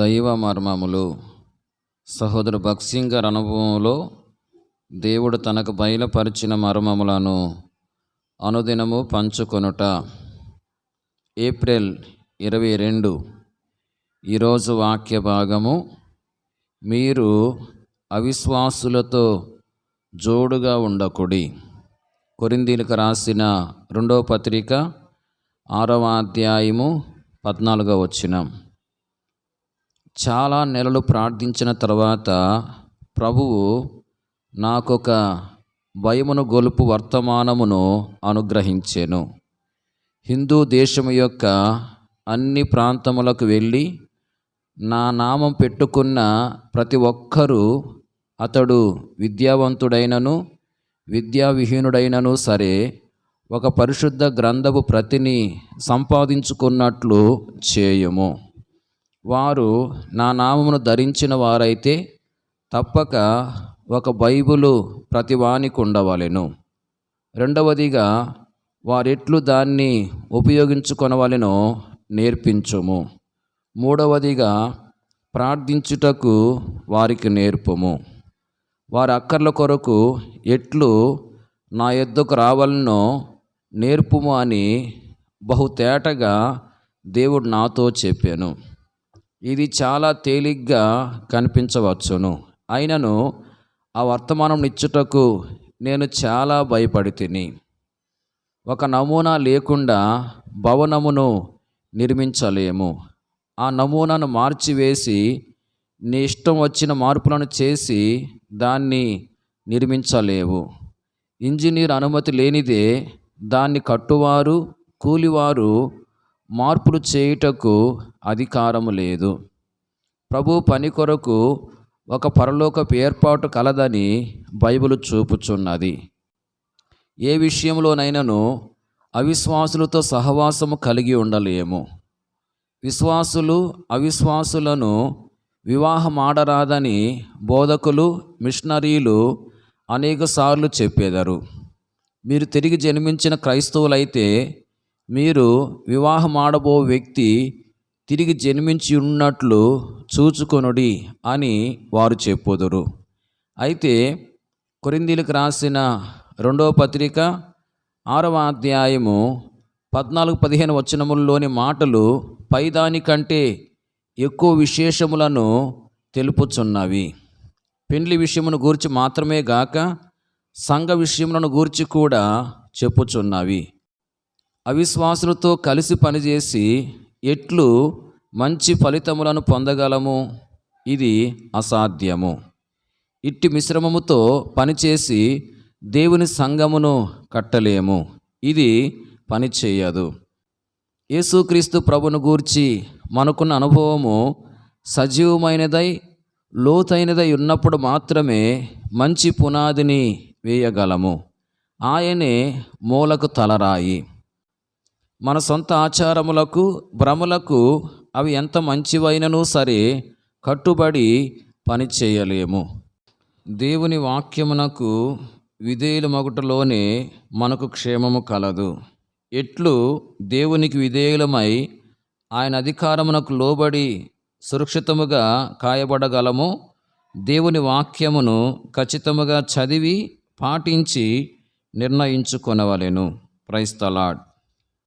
దైవ మర్మములు. సహోదరు భక్సింగ్ గారి అనుభవంలో దేవుడు తనకు బయలుపరిచిన మర్మములను అనుదినము పంచుకొనుట. ఏప్రిల్ ఇరవై రెండు. ఈరోజు వాక్య భాగము. మీరు అవిశ్వాసులతో జోడుగా ఉండకుడి. కొరిందీలకు రాసిన రెండవ పత్రిక ఆరవ అధ్యాయము పద్నాలుగవ వచ్చినం చాలా నెలలు ప్రార్థించిన తర్వాత ప్రభువు నాకొక భయమును గొలుపు వర్తమానమును అనుగ్రహించెను. హిందూ దేశము యొక్క అన్ని ప్రాంతములకు వెళ్ళి నా నామం పెట్టుకున్న ప్రతి ఒక్కరూ అతడు విద్యావంతుడైనను విద్యావిహీనుడైనను సరే ఒక పరిశుద్ధ గ్రంథపు ప్రతిని సంపాదించుకున్నట్లు చేయము. వారు నా నామమును ధరించిన వారైతే తప్పక ఒక బైబిలు ప్రతివానికి ఉండవలెను రెండవదిగా వారెట్లు దాన్ని ఉపయోగించుకొనవలెనో నేర్పించుము. మూడవదిగా ప్రార్థించుటకు వారికి నేర్పము. వారి అక్కర్ల కొరకు ఎట్లు నా ఎద్దుకు రావాలనో నేర్పుము అని బహుతేటగా దేవుడు నాతో చెప్పాను. ఇది చాలా తేలిగ్గా కనిపించవచ్చును. అయినను ఆ వర్తమానం ఇచ్చుటకు నేను చాలా భయపడి తిని ఒక నమూనా లేకుండా భవనమును నిర్మించలేము. ఆ నమూనాను మార్చివేసి నీ ఇష్టం వచ్చిన మార్పులను చేసి దాన్ని నిర్మించలేవు. ఇంజనీర్ అనుమతి లేనిదే దాన్ని కట్టువారు కూలివారు మార్పులు చేయుటకు అధికారము లేదు. ప్రభు పని కొరకు ఒక పరలోకపు ఏర్పాటు కలదని బైబిల్ చూపుచున్నది. ఏ విషయంలోనైనాను అవిశ్వాసులతో సహవాసము కలిగి ఉండలేము. విశ్వాసులు అవిశ్వాసులను వివాహం ఆడరాదని బోధకులు మిషనరీలు అనేకసార్లు చెప్పేదారు. మీరు తిరిగి జన్మించిన క్రైస్తవులైతే మీరు వివాహం ఆడబో వ్యక్తి తిరిగి జన్మించి ఉన్నట్లు చూచుకొనుడి అని వారు చెప్పుదురు. అయితే కొరిందీలకు రాసిన రెండవ పత్రిక ఆరవ అధ్యాయము పద్నాలుగు పదిహేను వచనముల్లోని మాటలు పైదానికంటే ఎక్కువ విశేషములను తెలుపుచున్నవి. పెండ్లి విషయమును గూర్చి మాత్రమే గాక సంఘ విషయములను గూర్చి కూడా చెప్పుచున్నవి. అవిశ్వాసులతో కలిసి పనిచేసి ఎట్లు మంచి ఫలితములను పొందగలము? ఇది అసాధ్యము. ఇట్టి మిశ్రమముతో పనిచేసి దేవుని సంఘమును కట్టలేము. ఇది పని చేయదు యేసుక్రీస్తు ప్రభును గూర్చి మనకున్న అనుభవము సజీవమైనదై లోతైనదై ఉన్నప్పుడు మాత్రమే మంచి పునాదిని వేయగలము. ఆయనే మూలకు తలరాయి. మన సొంత ఆచారములకు భ్రమలకు అవి ఎంత మంచివైనను సరే కట్టుబడి పని చేయలేము దేవుని వాక్యమునకు విధేయుల మగుటలోనే మనకు క్షేమము కలదు. ఎట్లు దేవునికి విధేయులమై ఆయన అధికారమునకు లోబడి సురక్షితముగా కాయబడగలము దేవుని వాక్యమును ఖచ్చితముగా చదివి పాటించి నిర్ణయించుకొనవలెను. ప్రైస్తలాడ్